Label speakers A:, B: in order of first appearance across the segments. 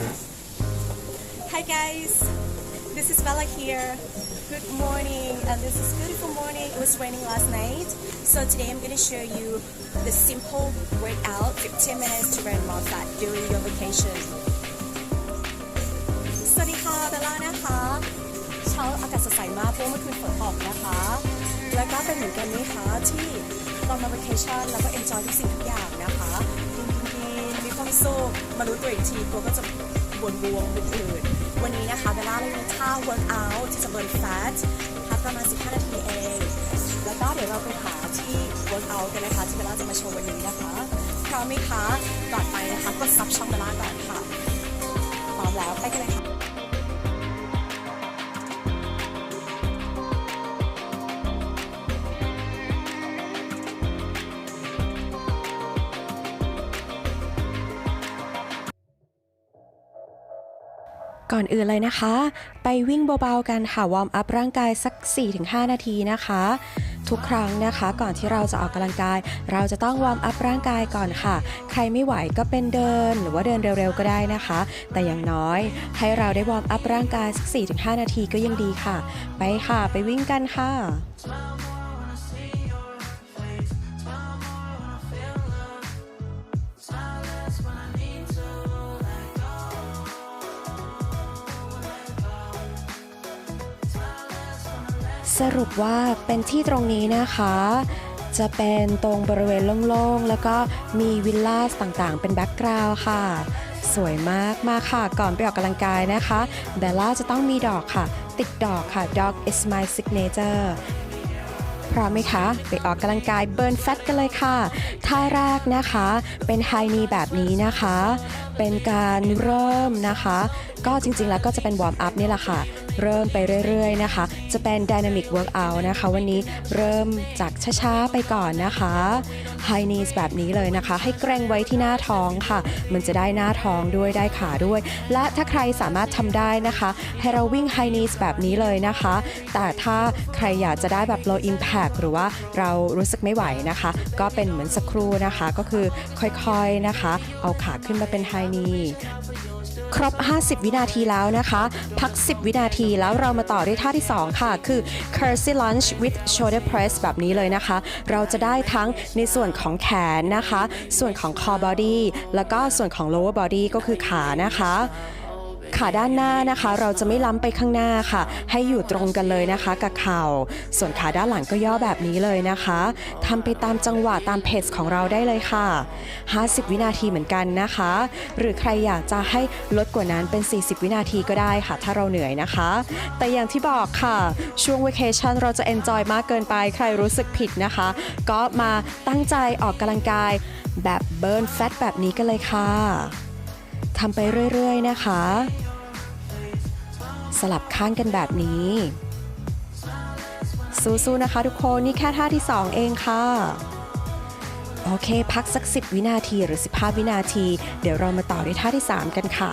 A: Hi guys, this is Bella here. Good morning, and this is beautiful morning. It was raining last night, so today I'm gonna show you the simple workout, 15 minutes to burn more fat during your vacation. สวัสดีค่ะเบลล่านะคะ เช้าอากาศสดใสมากเพราะเมื่อคืนฝนตกนะคะ แล้วก็เป็นเหมือนกันไหมคะที่ตอนมา vacation แล้วก็ enjoy ทุกสิ่งทุกอย่างนะคะ นมีความสุขมารู้ตัวอีกทีตัวก็จะบวมบวมอื่นๆวันนี้นะคะเบลล่าเรามีท่า workout ที่จะเบิร์นแฟตพักประมาณ 15 นาทีเอง แล้วก็เดี๋ยวเราไปหาที่ workout กันนะคะ ที่เบลล่าจะมาโชว์วันนี้นะคะพร้อมไหมคะก่อนไปนะคะกดซับช่องเบลล่าก่อนค่ะพร้อมแล้วไปกันเลยค่ะ
B: ก่อนอื่นเลยนะคะ ไปวิ่งเบาๆกันค่ะวอร์มอัพร่างกายสัก 4-5 นาทีนะคะ ทุกครั้งนะคะ ก่อนที่เราจะออกกำลังกาย เราจะต้องวอร์มอัพร่างกายก่อนค่ะ ใครไม่ไหวก็เป็นเดินหรือว่าเดินเร็วๆก็ได้นะคะ แต่อย่างน้อย ให้เราได้วอร์มอัพร่างกายสัก 4-5 นาทีก็ยังดีค่ะ ไปค่ะไปวิ่งกันค่ะ สรุปว่าเป็นที่ตรงนี้นะคะ จะเป็นตรงบริเวณโล่งๆ แล้วก็มีวิลล่าต่างๆ เป็นแบ็กกราวด์ค่ะ สวยมากมาค่ะ ก่อนไปออกกำลังกายนะคะเบลล่าจะต้องมีดอกค่ะ ติดดอกค่ะ dog is my signature พร้อมไหมคะ ไปออกกำลังกายเบิร์นแฟตกันเลยค่ะ ท่าแรกนะคะ เป็นไฮนีแบบนี้นะคะ เป็นการเริ่มนะคะ ก็จริงๆแล้วก็จะเป็นวอร์มอัพนี่แหละค่ะ เริ่มไปเรื่อยๆนะคะ จะเป็น Dynamic Workout นะคะ วันนี้เริ่มจากช้าๆไปก่อนนะคะ High knees แบบนี้เลยนะคะ ให้เกรงไว้ที่หน้าท้องค่ะ มันจะได้หน้าท้องด้วยได้ขาด้วย และถ้าใครสามารถทำได้นะคะ ให้เราวิ่ง High knees แบบนี้เลยนะคะ แต่ถ้าใครอยากจะได้แบบ low impact หรือว่าเรารู้สึกไม่ไหวนะคะ ก็เป็นเหมือนสักครู่นะคะ ก็คือค่อยๆนะคะ เอาขาขึ้นมาเป็น High knee ครบ 50 วินาทีแล้วนะคะ พัก 10 วินาทีแล้วเรามาต่อด้วยท่าที่ 2 ค่ะ คือ curtsy lunge with shoulder press แบบนี้เลยนะคะ เราจะได้ทั้งในส่วนของแขนนะคะ ส่วนของ core body แล้วก็ส่วนของ lower body ก็คือขานะคะ ขาด้านหน้านะคะ เราจะไม่ล้ำไปข้างหน้าค่ะ ให้อยู่ตรงกันเลยนะคะกับเข่า ส่วนขาด้านหลังก็ย่อแบบนี้เลยนะคะทำไปตามจังหวะตามเพจของเราได้เลยค่ะ 50 วินาทีเหมือนกันนะคะ หรือใครอยากจะให้ลดกว่านั้นเป็น 40 วินาทีก็ได้ค่ะ ถ้าเราเหนื่อยนะคะ แต่อย่างที่บอกค่ะ ช่วง vacation เราจะ enjoy มากเกินไปใครรู้สึกผิดนะคะ ก็มาตั้งใจออกกำลังกายแบบเบิร์นแฟตแบบนี้กันเลยค่ะ ทำไปเรื่อยๆนะคะ สลับข้างกันแบบนี้ สู้ๆนะคะทุกคน นี่แค่ท่าที่ 2 เองค่ะ โอเค พักสัก 10 วินาทีหรือ 15 วินาที เดี๋ยวเรามาต่อด้วยท่าที่ 3 กันค่ะ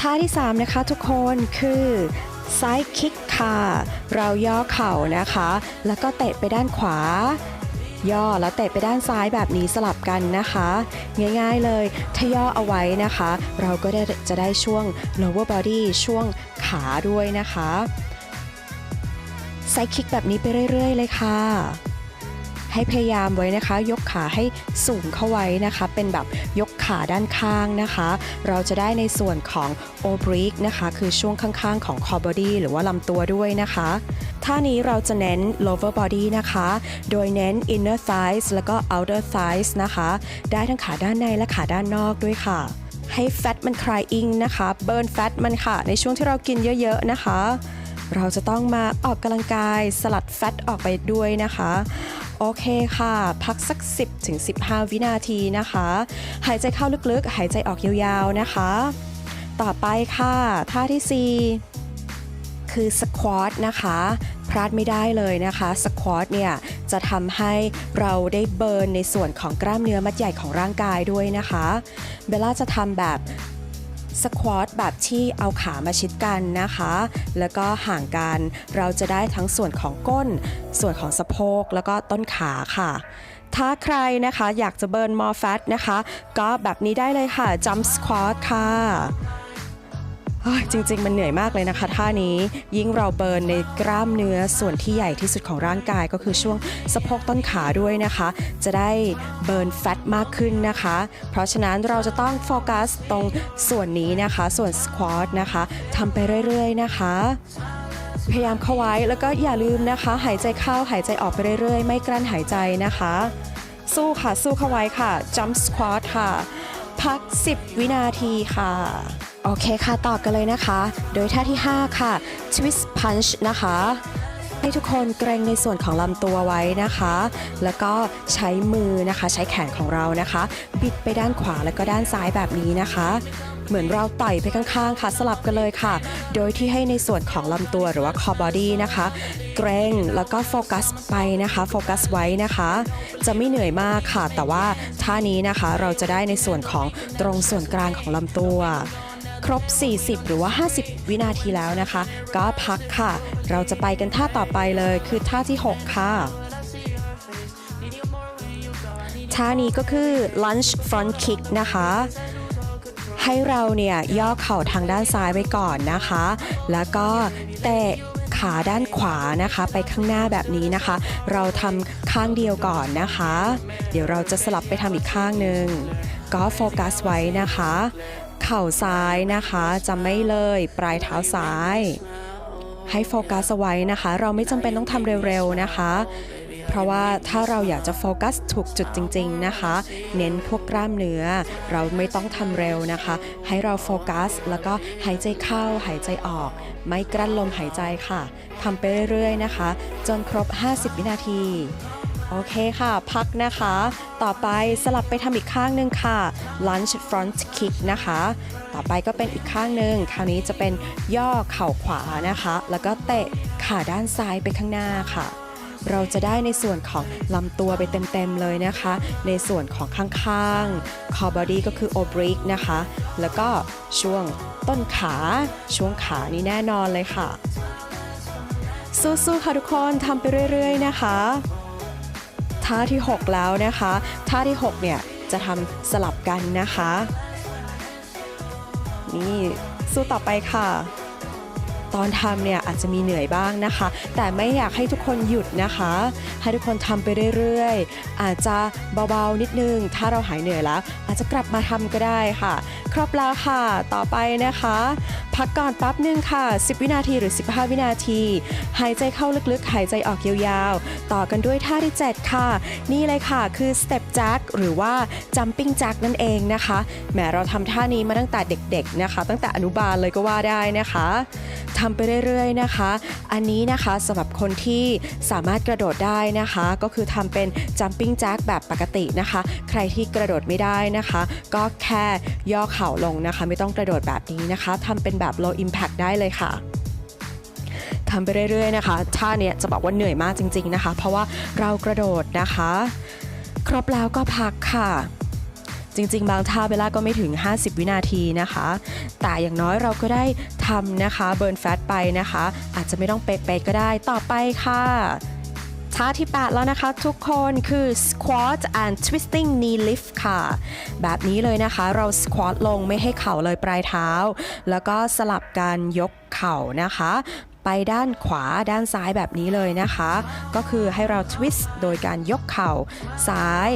B: ท่าที่ 3 นะคะทุกคนคือซ้ายคิกค่ะ เราย่อเข่านะคะ แล้วก็เตะไปด้านขวา ย่อแล้วเตะไปด้านซ้ายแบบนี้สลับกันนะคะ ง่ายๆเลย ถ้าย่อเอาไว้นะคะ เราก็ได้จะได้ช่วง lower body ช่วงขาด้วยนะคะไซด์คิกแบบนี้ไปเรื่อยๆเลยค่ะ ให้พยายามไว้นะคะ ยกขาให้สูงเข้าไว้นะคะ เป็นแบบยกขาด้านข้างนะคะ เราจะได้ในส่วนของ oblique นะคะ คือช่วงข้างๆของ core body หรือว่าลำตัวด้วยนะคะท่านี้เราจะเน้น lower body นะคะ โดยเน้น inner thighs แล้วก็ outer thighs นะคะ ได้ทั้งขาด้านในและขาด้านนอกด้วยค่ะ ให้แฟตมันคลายอิงนะคะ เบิร์นแฟตมันค่ะ ในช่วงที่เรากินเยอะๆนะคะ เราจะต้องมาออกกำลังกายสลัดแฟตออกไปด้วยนะคะ โอเคค่ะ พักสัก 10ถึง15 วินาทีนะคะ หายใจเข้าลึกๆ หายใจออกยาวๆนะคะ ต่อไปค่ะ ท่าทีสี่ 4 คือสควอตนะคะพลาดไม่ได้เลยนะคะสควอตเนี่ยจะทำให้เราได้เบิร์นในส่วนของกล้ามเนื้อมัดใหญ่ของร่างกายด้วยนะคะ เบลล่าจะทำแบบ สควอตแบบที่เอาขามาชิดกันนะคะ แล้วก็ห่างกัน เราจะได้ทั้งส่วนของก้น ส่วนของสะโพก แล้วก็ต้นขาค่ะ ถ้าใครนะคะอยากจะเบิร์นมอร์แฟตนะคะ ก็แบบนี้ได้เลยค่ะจัมสควอตค่ะ จริง ๆ มันเหนื่อยมากเลยนะคะท่านี้ยิ่งเราเบิร์นในกล้ามเนื้อส่วนที่ใหญ่ที่สุดของร่างกายก็คือช่วงสะโพกต้นขาด้วยนะคะ จะได้เบิร์นแฟตมากขึ้นนะคะ เพราะฉะนั้นเราจะต้องโฟกัสตรงส่วนนี้นะคะ ส่วนสควอตนะคะทำไปเรื่อย ๆ นะคะพยายามเข้าไว้แล้วก็อย่าลืมนะคะ หายใจเข้าหายใจออกไปเรื่อยๆ ไม่กลั้นหายใจนะคะ สู้ค่ะสู้เข้าไว้ค่ะ jump squat ค่ะ พัก 10 วินาทีค่ะ โอเคค่ะต่อกันเลยนะคะ โดยท่าที่ 5 ค่ะ twist punch นะคะ ให้ทุกคนเกรงในส่วนของลำตัวไว้นะคะ แล้วก็ใช้มือนะคะ ใช้แขนของเรานะคะ บิดไปด้านขวาแล้วก็ด้านซ้ายแบบนี้นะคะ เหมือนเราต่อยไปข้างๆ ค่ะ สลับกันเลยค่ะ โดยที่ให้ในส่วนของลำตัวหรือว่า core body นะคะ เกรงแล้วก็โฟกัสไปนะคะ โฟกัสไว้นะคะ จะไม่เหนื่อยมากค่ะ แต่ว่าท่านี้นะคะเราจะได้ในส่วนของตรงส่วนกลางของลำตัว ครบ 40 หรือว่า 50 วินาทีแล้วนะคะ ก็พักค่ะ เราจะไปกันท่าต่อไปเลยคือท่าที่ 6 ค่ะท่านี้ก็คือ lunge front kick นะคะ ให้เราเนี่ยย่อเข่าทางด้านซ้ายไว้ก่อนนะคะ แล้วก็เตะขาด้านขวานะคะไปข้างหน้าแบบนี้นะคะ เราทำข้างเดียวก่อนนะคะ เดี๋ยวเราจะสลับไปทำอีกข้างหนึ่งก็โฟกัสไว้นะคะ ข่าซ้ายนะคะ จะไม่เลยปลายเท้าซ้าย ให้โฟกัสไว้นะคะ เราไม่จำเป็นต้องทำเร็วๆนะคะ เพราะว่าถ้าเราอยากจะโฟกัสถูกจุดจริง ๆนะคะ เน้นพวกกล้ามเนื้อ เราไม่ต้องทำเร็วนะคะ ให้เราโฟกัส แล้วก็หายใจเข้าหายใจออก ไม่กลั้นลมหายใจค่ะทำไปเรื่อยๆนะคะ จนครบ 50 วินาที โอเคค่ะ พักนะคะ ต่อไปสลับไปทำอีกข้างหนึ่งค่ะ lunge front kick นะคะ ต่อไปก็เป็นอีกข้างหนึ่งคราวนี้จะเป็นย่อเข่าขวานะคะ แล้วก็เตะขาด้านซ้ายไปข้างหน้าค่ะ เราจะได้ในส่วนของลำตัวไปเต็มๆเลยนะคะ ในส่วนของข้างๆ core body ก็คือ oblique นะคะ แล้วก็ช่วงต้นขา ช่วงขานี่แน่นอนเลยค่ะ สู้ๆค่ะทุกคนทำไปเรื่อย ๆ นะคะ ท่าที่ 6 แล้วนะคะ ท่าที่ 6 เนี่ย จะทำสลับกันนะคะ นี่สู้ต่อไปค่ะ ตอนทำเนี่ยอาจจะมีเหนื่อยบ้างนะคะ แต่ไม่อยากให้ทุกคนหยุดนะคะ ให้ทุกคนทำไปเรื่อยๆ อาจจะเบาๆนิดนึง ถ้าเราหายเหนื่อยแล้ว อาจจะกลับมาทำก็ได้ค่ะ ครบแล้วค่ะ ต่อไปนะคะพักก่อนแป๊บหนึงค่ะ 10 วินาทีหรือ 15 วินาที หายใจเข้าลึกๆ หายใจออกยาวๆ ต่อกันด้วยท่าที่ 7 ค่ะ นี่เลยค่ะ คือ step jack หรือว่า jumping jack นั่นเองนะคะแหมเราทำท่านี้มาตั้งแต่เด็กๆนะคะ ตั้งแต่อนุบาลเลยก็ว่าได้นะคะทำไปเรื่อยๆนะคะ อันนี้นะคะสำหรับคนที่สามารถกระโดดได้นะคะ ก็คือทำเป็น jumping jack แบบปกตินะคะ ใครที่กระโดดไม่ได้นะคะ ก็แค่ย่อเข่าลงนะคะ ไม่ต้องกระโดดแบบนี้นะคะทำเป็นแบบ low impact ได้เลยค่ะทำไปเรื่อยๆนะคะท่าเนี้ยจะบอกว่าเหนื่อยมากจริง ๆนะคะ เพราะว่าเรากระโดดนะคะ ครบแล้วก็พักค่ะ จริง ๆ บางท่าเบลล่าก็ไม่ถึง 50 วินาทีนะคะ แต่อย่างน้อยเราก็ได้ทำนะคะเบิร์นแฟตไปนะคะ อาจจะไม่ต้องเป๊ะๆก็ได้ต่อไปค่ะ ท่าที่ 8 แล้วนะคะ ทุกคนคือ squat and twisting knee lift ค่ะ แบบนี้เลยนะคะเรา squat ลงไม่ให้เข่าเลยปลายเท้า แล้วก็สลับการยกเข่านะคะ ไปด้านขวาด้านซ้ายแบบนี้เลยนะคะ ก็คือให้เรา twist โดยการยกเข่าซ้าย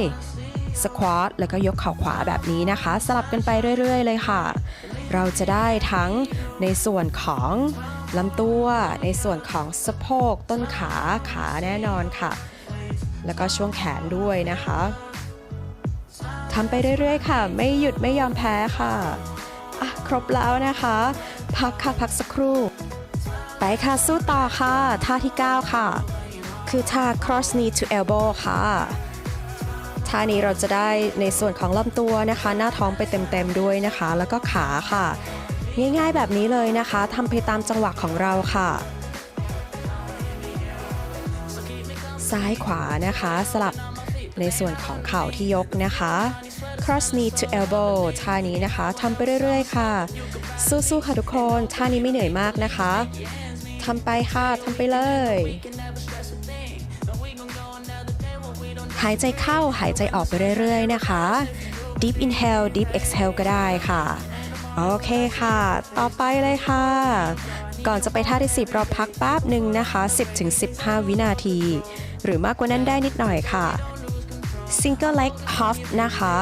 B: สควอตแล้วก็ยกเข่าขวาแบบนี้นะคะ สลับกันไปเรื่อย ๆ เลยค่ะ เราจะได้ทั้งในส่วนของ ลำตัว ในส่วนของสะโพก ต้นขา ขาแน่นอนค่ะ แล้วก็ช่วงแขนด้วยนะคะทำไปเรื่อยๆ ค่ะ ไม่หยุดไม่ยอมแพ้ค่ะอะ ครบแล้วนะคะ พักค่ะ พักสักครู่ ไปค่ะ สู้ต่อค่ะ ท่าที่ 9 ค่ะ คือท่า cross knee to elbow ค่ะท่านี้เราจะได้ในส่วนของลำตัวนะคะ หน้าท้องไปเต็มๆด้วยนะคะ แล้วก็ขาค่ะ ง่ายๆแบบนี้เลยนะคะทำไปตามจังหวะของเราค่ะ ซ้ายขวานะคะ สลับในส่วนของเข่าที่ยกนะคะ cross knee to elbow ท่านี้นะคะทำไปเรื่อยๆค่ะ สู้ๆค่ะทุกคนท่านี้ไม่เหนื่อยมากนะคะทำไปค่ะทำไปเลย หายใจเข้าหายใจออกไปเรื่อยๆนะคะ deep inhale deep exhale ก็ได้ค่ะ โอเคค่ะ ต่อไปเลยค่ะ ก่อนจะไปท่าที่ 10 เราพักแป๊บหนึ่งนะคะ 10-15 วินาที หรือมากกว่านั้นได้นิดหน่อยค่ะ single leg hop นะคะ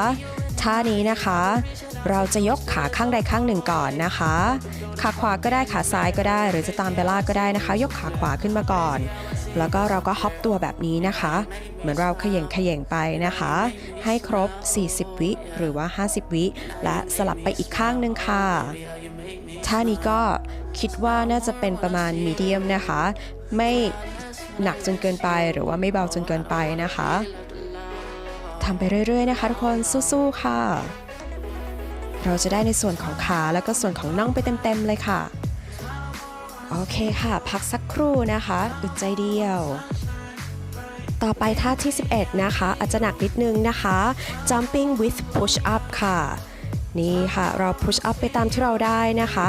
B: ท่านี้นะคะ เราจะยกขาข้างใดข้างหนึ่งก่อนนะคะ ขาขวาก็ได้ขาซ้ายก็ได้ หรือจะตามเบลล่าก็ได้นะคะ ยกขาขวาขึ้นมาก่อน แล้วก็เราก็ฮอปตัวแบบนี้นะคะ เหมือนเราเขย่งเขย่งไปนะคะ ให้ครบ 40 วิหรือว่า 50 วิ และสลับไปอีกข้างหนึ่งค่ะท่านี้ก็คิดว่าน่าจะเป็นประมาณมีเดียมนะคะ ไม่หนักจนเกินไปหรือว่าไม่เบาจนเกินไปนะคะทำไปเรื่อย ๆ นะคะทุกคนสู้ๆค่ะ เราจะได้ในส่วนของขาแล้วก็ส่วนของน่องไปเต็ม ๆ เลยค่ะ โอเคค่ะ พักสักครู่นะคะ อึดใจเดียว ต่อไปท่าที่ 11 นะคะ อาจจะหนักนิดนึงนะคะ jumping with push up ค่ะ นี่ค่ะ เรา push up ไปตามที่เราได้นะคะ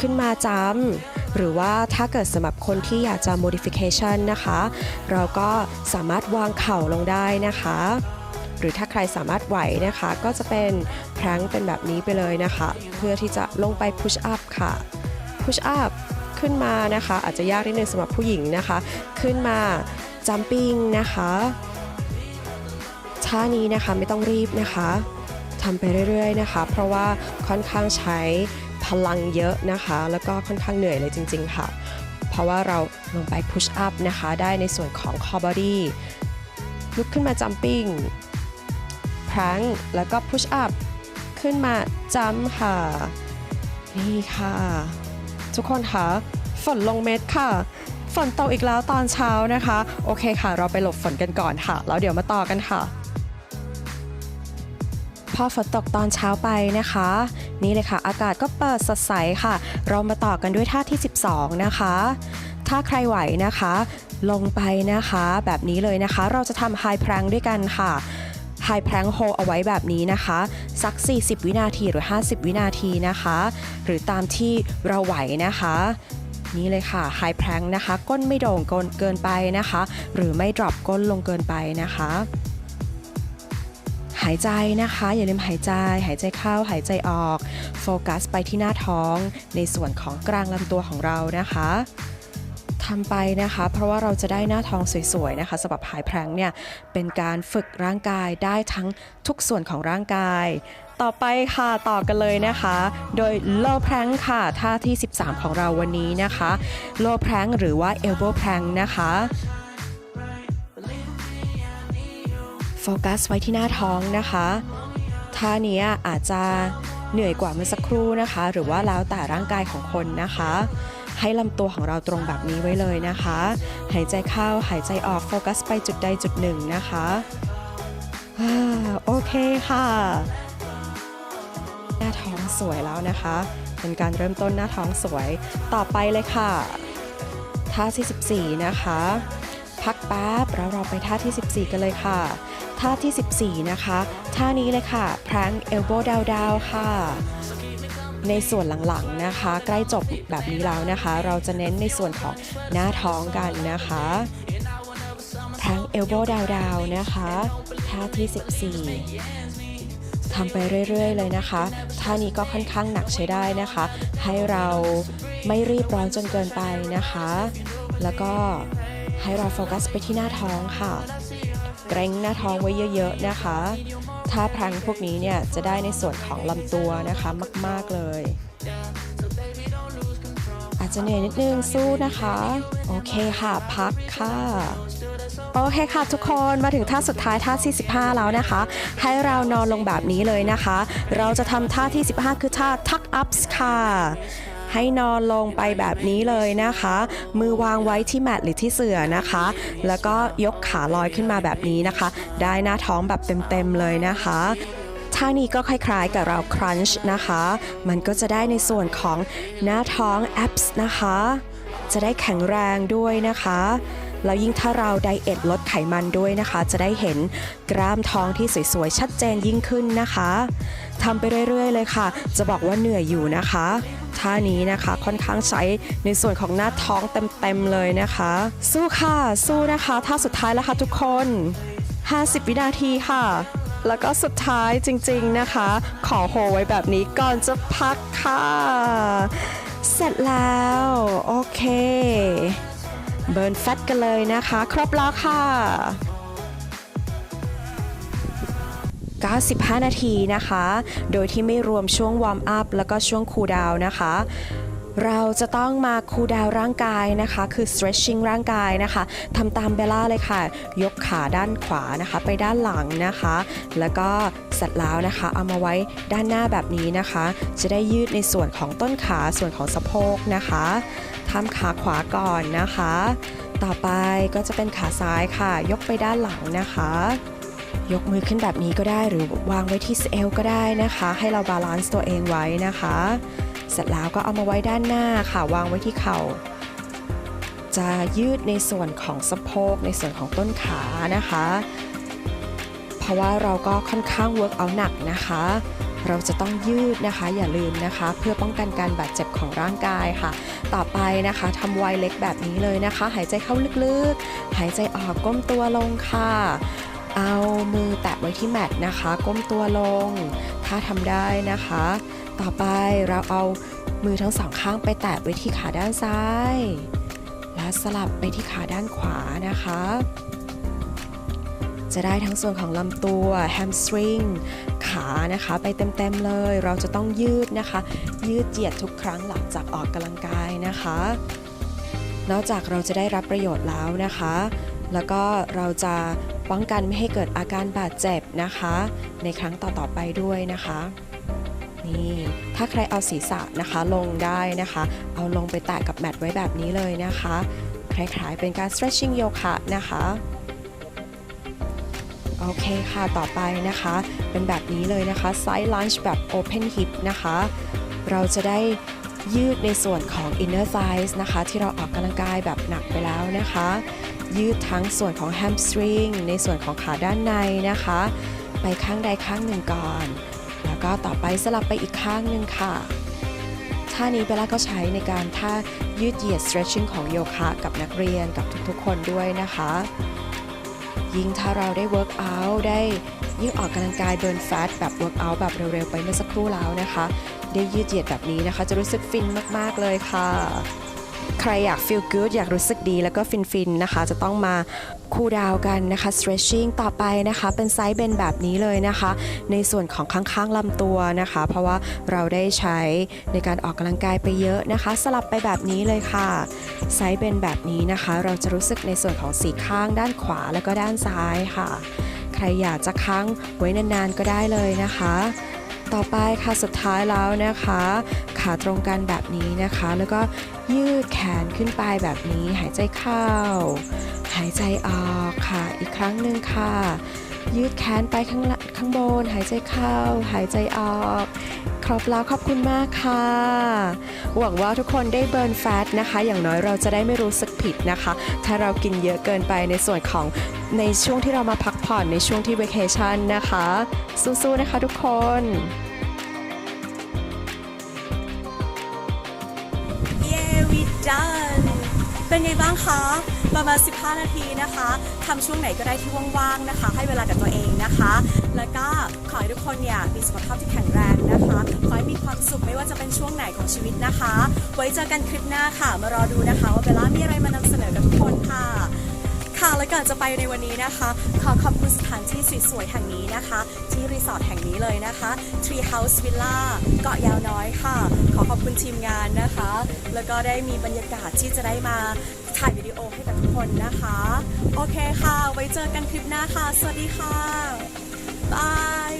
B: ขึ้นมาจำหรือว่าถ้าเกิดสำหรับคนที่อยากจะ modification นะคะ เราก็สามารถวางเข่าลงได้นะคะหรือถ้าใครสามารถไหวนะคะ ก็จะเป็นแพร้งเป็นแบบนี้ไปเลยนะคะ เพื่อที่จะลงไป push up ค่ะ push up ขึ้นมานะคะ อาจจะยากนิดนึงสำหรับผู้หญิงนะคะ ขึ้นมา jumping นะคะท่านี้นะคะไม่ต้องรีบนะคะทำไปเรื่อยๆนะคะ เพราะว่าค่อนข้างใช้พลังเยอะนะคะ แล้วก็ค่อนข้างเหนื่อยเลยจริง ๆ ค่ะ เพราะว่าเราลงไป push up นะคะ ได้ในส่วนของ core body ลุกขึ้นมา jumping พรังแล้วก็ push up ขึ้นมา jump ค่ะ นี่ค่ะ ทุกคนคะฝนลงเม็ดค่ะ ฝนตกอีกแล้วตอนเช้านะคะ โอเคค่ะ เราไปหลบฝนกันก่อนค่ะ แล้วเดี๋ยวมาต่อกันค่ะ พอฝนตกตอนเช้าไปนะคะ นี่เลยค่ะ อากาศก็เปิดสดใสค่ะ เรามาต่อกันด้วยท่าที่ 12 นะคะ ถ้าใครไหวนะคะ ลงไปนะคะ แบบนี้เลยนะคะ เราจะทำไฮแพรงด้วยกันค่ะ ไฮพรังโฮเอาไว้แบบนี้นะคะ สัก 40 วินาทีหรือ 50 วินาทีนะคะ หรือตามที่เราไหวนะคะนี่เลยค่ะไฮพรังนะคะ ก้นไม่โด่งกินเกินไปนะคะ หรือไม่ดรอปก้นลงเกินไปนะคะ หายใจนะคะ อย่าลืมหายใจ หายใจเข้าหายใจออก โฟกัสไปที่หน้าท้องในส่วนของกลางลำตัวของเรานะคะ ทำไปนะคะ เพราะว่าเราจะได้หน้าท้องสวยๆนะคะสำหรับหายแพรงเนี่ยเป็นการฝึกร่างกายได้ทั้งทุกส่วนของร่างกาย ต่อไปค่ะต่อกันเลยนะคะ โดย low plank ค่ะท่าที่ 13 ของเราวันนี้นะคะ low plank หรือว่า elbow plank นะคะโฟกัสไว้ที่หน้าท้องนะคะท่านี้อาจจะเหนื่อยกว่าเมื่อสักครู่นะคะ หรือว่าแล้วแต่ร่างกายของคนนะคะ ให้ลำตัวของเราตรงแบบนี้ไว้เลยนะคะ หายใจเข้าหายใจออกโฟกัสไปจุดใดจุดหนึ่งนะคะโอเคค่ะ หน้าท้องสวยแล้วนะคะ เป็นการเริ่มต้นหน้าท้องสวยต่อไปเลยค่ะท่าที่14นะคะ พักแป๊บแล้วเราไปท่าที่ 14 กันเลยค่ะ ท่าที่ 14 นะคะ ท่านี้เลยค่ะ พรังเอลโบดาวดาวค่ะ ในส่วนหลังๆนะคะ ใกล้จบแบบนี้แล้วนะคะ เราจะเน้นในส่วนของหน้าท้องกันนะคะพรังเอลโบดาวดาวนะคะท่าที่ 14ทำไปเรื่อย ๆ เลยนะคะ ท่านี้ก็ค่อนข้างหนักใช้ได้นะคะ ให้เราไม่รีบร้อนจนเกินไปนะคะ แล้วก็ให้เราโฟกัสไปที่หน้าท้องค่ะ เกรงหน้าท้องไว้เยอะ ๆ นะคะ ถ้าพลังพวกนี้เนี่ยจะได้ในส่วนของลำตัวนะคะมาก ๆ เลย อาจจะเหนื่อยนิดนึงสู้นะคะ โอเคค่ะ พักค่ะ โอเคค่ะทุกคนมาถึงท่าสุดท้ายท่าที่15 แล้วนะคะ ให้เรานอนลงแบบนี้เลยนะคะ เราจะทำท่าที่ 15 คือท่า tuck ups ค่ะ ให้นอนลงไปแบบนี้เลยนะคะ มือวางไว้ที่แมตหรือที่เสื่อนะคะ แล้วก็ยกขาลอยขึ้นมาแบบนี้นะคะ ได้หน้าท้องแบบเต็มๆเลยนะคะท่านี้ก็คล้ายๆกับเรา crunch นะคะ มันก็จะได้ในส่วนของหน้าท้อง abs นะคะ จะได้แข็งแรงด้วยนะคะแล้วยิ่งถ้าเราไดเอทลดไขมันด้วยนะคะ จะได้เห็นกล้ามท้องที่สวยๆ ชัดเจนยิ่งขึ้นนะคะทำไปเรื่อยๆ เลยค่ะ จะบอกว่าเหนื่อยอยู่นะคะ ท่านี้นะคะ ค่อนข้างใช้ในส่วนของหน้าท้องเต็มๆเลยนะคะ สู้ค่ะ สู้นะคะท่าสุดท้ายแล้วค่ะทุกคน 50 วินาทีค่ะแล้วก็สุดท้ายจริงๆนะคะ ขอโฮไว้แบบนี้ก่อนจะพักค่ะ เสร็จแล้ว โอเค เบิร์นแฟตกันเลยนะคะ ครบแล้วค่ะ 95 นาทีนะคะ โดยที่ไม่รวมช่วงวอร์มอัพแล้วก็ช่วงคูลดาวน์นะคะเราจะต้องมาคูลดาวร่างกายนะคะ คือ stretching ร่างกายนะคะทำตามเบลล่าเลยค่ะ ยกขาด้านขวานะคะ ไปด้านหลังนะคะ แล้วก็เสร็จแล้วนะคะ เอามาไว้ด้านหน้าแบบนี้นะคะ จะได้ยืดในส่วนของต้นขาส่วนของสะโพกนะคะทำขาขวาก่อนนะคะ ต่อไปก็จะเป็นขาซ้ายค่ะ ยกไปด้านหลังนะคะ ยกมือขึ้นแบบนี้ก็ได้หรือวางไว้ที่เอวก็ได้นะคะ ให้เราบาลานซ์ตัวเองไว้นะคะ เสร็จแล้วก็เอามาไว้ด้านหน้าค่ะวางไว้ที่เข่าจะยืดในส่วนของสะโพกในส่วนของต้นขานะคะ เพราะว่าเราก็ค่อนข้างเวิร์กเอาหนักนะคะ เราจะต้องยืดนะคะอย่าลืมนะคะ เพื่อป้องกันการบาดเจ็บของร่างกายค่ะ ต่อไปนะคะทำไวเล็กแบบนี้เลยนะคะ หายใจเข้าลึกๆ หายใจออกก้มตัวลงค่ะ เอามือแตะไว้ที่แมทนะคะ ก้มตัวลง ถ้าทำได้นะคะ ต่อไปเราเอามือทั้งสองข้างไปแตะไว้ที่ขาด้านซ้าย และสลับไปที่ขาด้านขวานะคะ จะได้ทั้งส่วนของลำตัวแฮมสตริงขานะคะไปเต็มๆเลย เราจะต้องยืดนะคะ ยืดเหยียดทุกครั้งหลังจากออกกำลังกายนะคะ นอกจากเราจะได้รับประโยชน์แล้วนะคะ แล้วก็เราจะ ป้องกันไม่ให้เกิดอาการบาดเจ็บนะคะ ในครั้งต่อๆไปด้วยนะคะนี่ถ้าใครเอาศีรษะนะคะลงได้นะคะ เอาลงไปแตะกับแมทไว้แบบนี้เลยนะคะ คล้ายๆเป็นการ stretching yoga นะคะโอเคค่ะต่อไปนะคะ เป็นแบบนี้เลยนะคะ side lunge แบบ open hip นะคะ เราจะได้ยืดในส่วนของ inner thighs นะคะ ที่เราออกกำลังกายแบบหนักไปแล้วนะคะ ยืดทั้งส่วนของ hamstring ในส่วนของขาด้านในนะคะ ไปข้างใดข้างหนึ่งก่อน แล้วก็ต่อไปสลับไปอีกข้างหนึ่งค่ะ ท่านี้เบลล่าก็ใช้ในการท่ายืดเหยียด stretching ของโยคะกับนักเรียนกับทุกๆคนด้วยนะคะ ยิ่งถ้าเราได้ work out ได้ยิ่งออกกำลังกายเบิร์นแฟตแบบ work out แบบเร็วๆ ไปเมื่อสักครู่แล้วนะคะ ได้ยืดเหยียดแบบนี้นะคะ จะรู้สึกฟินมากๆเลยค่ะ ใครอยาก feel good อยากรู้สึกดีแล้วก็ฟินๆนะคะ จะต้องมาคูลดาวกันนะคะ stretching ต่อไปนะคะ เป็นไซส์เบนแบบนี้เลยนะคะ ในส่วนของข้างๆลำตัวนะคะ เพราะว่าเราได้ใช้ในการออกกำลังกายไปเยอะนะคะ สลับไปแบบนี้เลยค่ะ ไซส์เบนแบบนี้นะคะ เราจะรู้สึกในส่วนของสีข้างด้านขวาแล้วก็ด้านซ้ายค่ะ ใครอยากจะค้างไว้นานๆก็ได้เลยนะคะ ต่อไปค่ะสุดท้ายแล้วนะคะ ขาตรงกันแบบนี้นะคะ แล้วก็ยืดแขนขึ้นไปแบบนี้ หายใจเข้า หายใจออกค่ะ อีกครั้งหนึ่งค่ะ ยืดแขนไปข้างข้างบน หายใจเข้า หายใจออก รบแล้วขอบคุณมากค่ะ หวังว่าทุกคนได้เบิร์นแฟตนะคะ อย่างน้อยเราจะได้ไม่รู้สึกผิดนะคะ ถ้าเรากินเยอะเกินไปในส่วนของในช่วงที่เรามาพักผ่อนในช่วงที่เวทีชันนะคะ สู้ๆนะคะทุกคน
A: เย้ we done เป็นไงบ้างคะ ประมาณ 15 นาทีนะคะทำช่วงไหนก็ได้ที่ว่างๆนะคะ ให้เวลากับตัวเองนะคะ แล้วก็ขอให้ทุกคนเนี่ยมีสุขภาพที่แข็งแรงนะคะขอให้มีความสุขไม่ว่าจะเป็นช่วงไหนของชีวิตนะคะ ไว้เจอกันคลิปหน้าค่ะ มารอดูนะคะ ว่าเบลล่ามีอะไรมานำเสนอกับทุกคนค่ะ ค่ะและก่อนจะไปในวันนี้นะคะ ขอขอบคุณสถานที่สวยๆแห่งนี้นะคะ ที่รีสอร์ทแห่งนี้เลยนะคะ Tree House Villa เกาะยาวน้อยค่ะ ขอขอบคุณทีมงานนะคะ แล้วก็ได้มีบรรยากาศที่จะได้มาถ่ายวิดีโอให้กับทุกคนนะคะ โอเคค่ะ ไว้เจอกันคลิปหน้าค่ะ สวัสดีค่ะบาย